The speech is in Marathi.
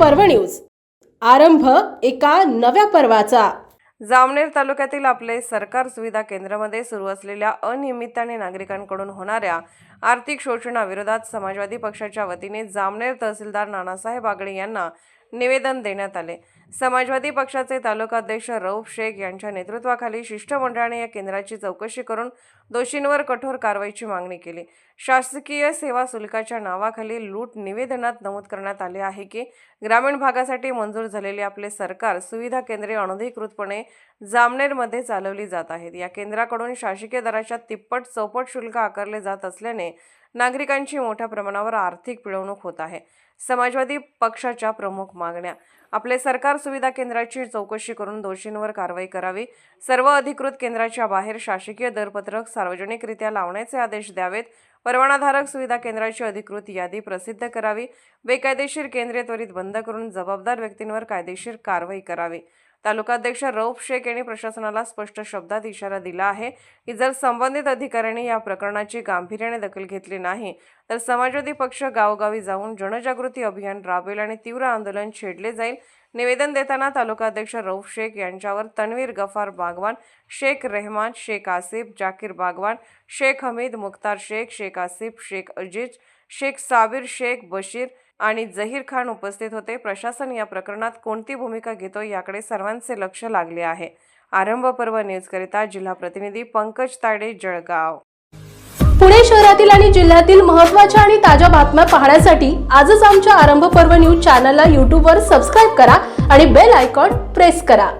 पर्व न्यूज. आरंभ एका नव्या पर्वाचा. जामनेर तालुक्यातील आपले सरकार सुविधा केंद्रामध्ये सुरू असलेल्या अनियमितताने नागरिकांकडून होणाऱ्या आर्थिक शोषणाविरोधात समाजवादी पक्षाच्या वतीने जामनेर तहसीलदार नानासाहेब आगळे यांना निवेदन देण्यात आले. समाजवादी पक्षाचे तालुकाध्यक्ष रौफ रऊफ शेख यांच्या नेतृत्वाखाली शिष्टमंडळाने या केंद्राची चौकशी करून दोषींवर कठोर कारवाईची मागणी केली. शासकीय सेवा शुल्काच्या नावाखाली लूट निवेदनात नमूद करण्यात आले आहे की ग्रामीण भागासाठी मंजूर झालेले आपले सरकार सुविधा केंद्रे अनधिकृतपणे जामनेरमध्ये चालवली जात आहेत. या केंद्राकडून शासकीय दराच्या तिप्पट चौपट शुल्क आकारले जात असल्याने नागरिकांची मोठ्या प्रमाणावर आर्थिक पिळवणूक होत आहे. समाजवादी पक्षाच्या प्रमुख मागण्या. आपले सरकार सुविधा केंद्राची चौकशी करून दोषींवर कारवाई करावी. सर्व अधिकृत केंद्राच्या बाहेर शासकीय दरपत्रक सार्वजनिकरित्या लावण्याचे आदेश द्यावेत. परवानाधारक सुविधा केंद्राची अधिकृत यादी प्रसिद्ध करावी. बेकायदेशीर केंद्रे त्वरित बंद करून जबाबदार व्यक्तींवर कायदेशीर कारवाई करावी. तालुकाध्यक्ष रौफ शेख यांनी प्रशासनाला स्पष्ट शब्दात इशारा दिला आहे की जर संबंधित अधिकाऱ्यांनी या प्रकरणाची गांभीर्याने दखल घेतली नाही तर समाजवादी पक्ष गावोगावी जाऊन जनजागृती अभियान राबवेल आणि तीव्र आंदोलन छेडले जाईल. निवेदन देताना तालुकाध्यक्ष रौफ शेख यांच्यावर तन्वीर गफार बागवान शेख रेहमान शेख आसिफ जाकीर बागवान शेख हमीद मुख्तार शेख शेख आसिफ शेख अजीज शेख साबिर शेख बशीर आणि जहीर खान उपस्थित होते. प्रशासन या प्रकरणात कोणती भूमिका घेतो याकडे सर्वांचे लक्ष लागले आहे. आरंभ पर्व न्यूजकरिता जिल्हा प्रतिनिधी पंकज ताडे जळगाव. पुणे शहरातील आणि जिल्ह्यातील महत्त्वाच्या आणि ताज्या बातम्या पाहण्यासाठी आजच आमच्या आरंभ पर्व न्यूज चॅनलला यूट्यूबवर सबस्क्राईब करा आणि बेल आयकॉन प्रेस करा.